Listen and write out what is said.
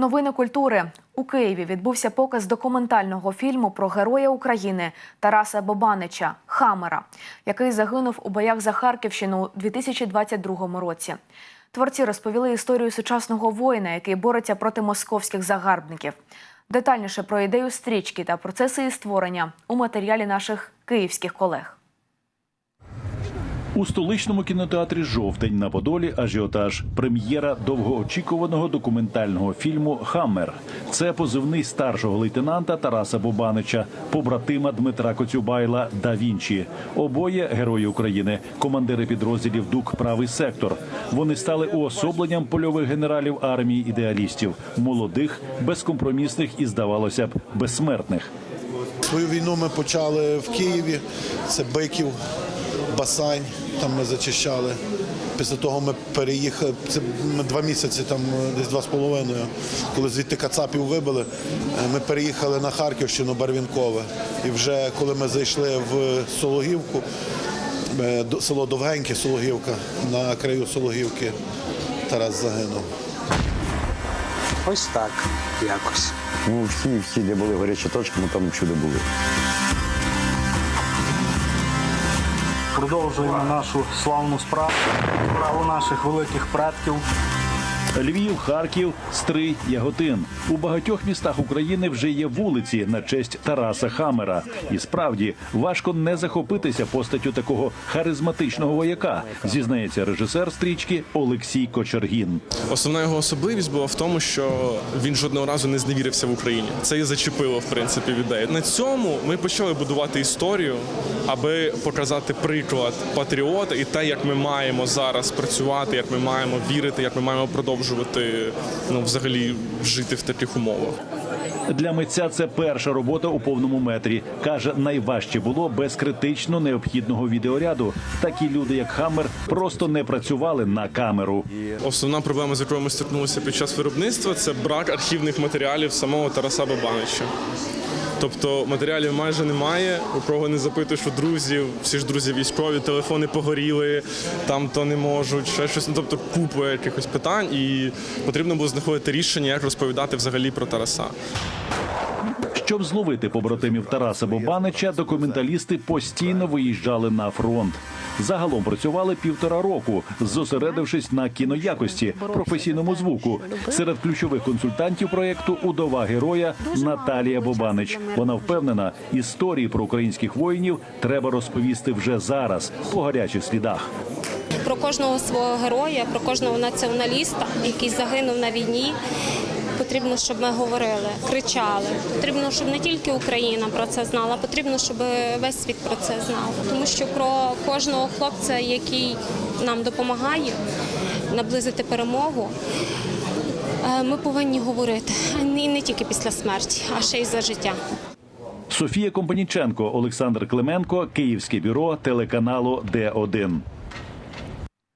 Новини культури у Києві відбувся показ документального фільму про героя України Тараса Бобанича Хамера, який загинув у боях за Харківщину у 2022 році. Творці розповіли історію сучасного воїна, який бореться проти московських загарбників. Детальніше про ідею стрічки та процеси її створення у матеріалі наших київських колег. У столичному кінотеатрі Жовтень на Подолі ажіотаж. Прем'єра довгоочікуваного документального фільму Хаммер. Це позивний старшого лейтенанта Тараса Бобанича, побратима Дмитра Коцюбайла Да Вінчі. Обоє герої України, командири підрозділів ДУК Правий сектор. Вони стали уособленням польових генералів армії ідеалістів, молодих, безкомпромісних і здавалося б безсмертних. Свою війну ми почали в Києві. Це Биків, Басань. Там ми зачищали. Після того ми переїхали. Це ми два місяці, там десь два з половиною. Коли звідти Кацапів вибили, е, ми переїхали на Харківщину, Барвінкове. І вже коли ми зайшли в Сологівку, е, село Довгеньке, Сологівка, на краю Сологівки Тарас загинув. Ось так якось. Ну, всі, всі, де були гарячі точки, ми там всюди були. Продовжуємо нашу славну справу, справу наших великих предків. Львів, Харків, Стрий, Яготин. У багатьох містах України вже є вулиці на честь Тараса Хамера. І справді важко не захопитися постаттю такого харизматичного вояка, зізнається режисер стрічки Олексій Кочергін. Основна його особливість була в тому, що він жодного разу не зневірився в Україні. Це і зачепило в принципі людей. На цьому ми почали будувати історію, аби показати приклад патріота і те, як ми маємо зараз працювати, як ми маємо вірити, як ми маємо продовжувати ну взагалі жити в таких умовах. Для митця це перша робота у повному метрі. каже, найважче було без критично необхідного відеоряду. Такі люди, як Хаммер, просто не працювали на камеру. Основна проблема, з якою ми стикнулися під час виробництва, це брак архівних матеріалів самого Тараса Бабанича. Тобто матеріалів майже немає, у кого не запитуєш у друзів, всі ж друзі військові, телефони погоріли, там то не можуть, ще щось. Ну, Тобто купу якихось питань, і потрібно було знаходити рішення, як розповідати взагалі про Тараса. Щоб зловити побратимів Тараса Бобанича, документалісти постійно виїжджали на фронт. Загалом працювали півтора року, зосередившись на кіноякості, професійному звуку. Серед ключових консультантів проєкту удова героя Наталія Бобанич. Вона впевнена, історії про українських воїнів треба розповісти вже зараз по гарячих слідах. про кожного свого героя, про кожного націоналіста, який загинув на війні. Потрібно, щоб ми говорили, кричали. Потрібно, щоб не тільки Україна про це знала, потрібно, щоб весь світ про це знав. Тому що про кожного хлопця, який нам допомагає наблизити перемогу, е, ми повинні говорити і не тільки після смерті, а ще й за життя. Софія Компаніченко, Олександр Клименко, Київське бюро телеканалу Д1.